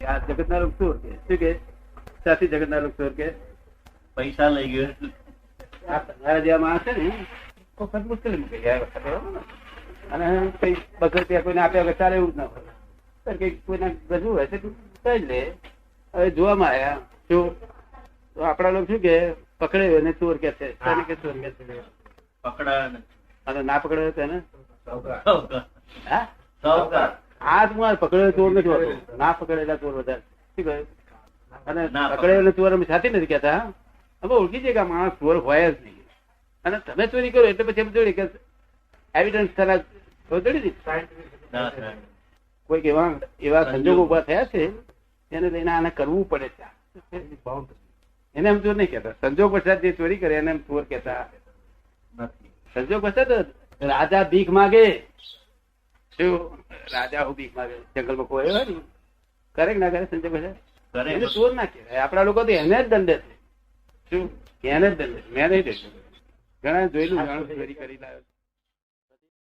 આ જગતના લોકો ચોર કે? શું કે? સાથી જગતના લોકો ચોર કે? પૈસા લઈ ગયો. આ તમારા જેવા માણસ છે ને વખત મુશ્કેલી મૂકી. જાય ને? અને કઈ બસો રૂપિયા કોઈને આપ્યા વગર ચાલે એવું જ ના હોય. કઈ કોઈને ગજવું હોય તો કઈ લે. હવે જોવામાં આવ્યા શું તો આપણા લોકો શું કે પકડે એને ચોર કે છે. તેને કે ચોર કે છે? પકડા ને. અને ના પકડ્યો તેને સૌકાર. હા? સાવકાર. આ મારે પકડેલો ચોર નથી હોતો. ના પકડેલા ચોર વધારે. શું કહ્યું? અને પકડેલો. ચોર અમે સાથે નથી કહેતા અમે ઓળખી છે કે માણસ ચોર હોય જ નહીં. અને તમે ચોરી કરો એટલે પછી અમે જોડી કે એવિડન્સ થરા જોડી. કોઈક એવા એવા સંજોગો. ઊભા થયા છે એને લઈને આને કરવું પડે છે. એને એમ ચોર નહીં કહેતા. સંજોગ પશ્ચાત જે ચોરી કરે એને એમ ચોર કહેતા. સંજોગ પશ્ચાત રાજા ભીખ માગે. શું? રાજા હું ભીખ માગે જંગલમાં કોઈ હોય ને કરે કે ના કરે સંજય ભાઈ કરે. એને ચોર ના કહેવાય. આપણા લોકો તો એને જ દંડે છે. શું? એને જ દંડે મેં નહીં દેખું ઘણા જોયેલું જાણું ચોરી કરી લાવ્યો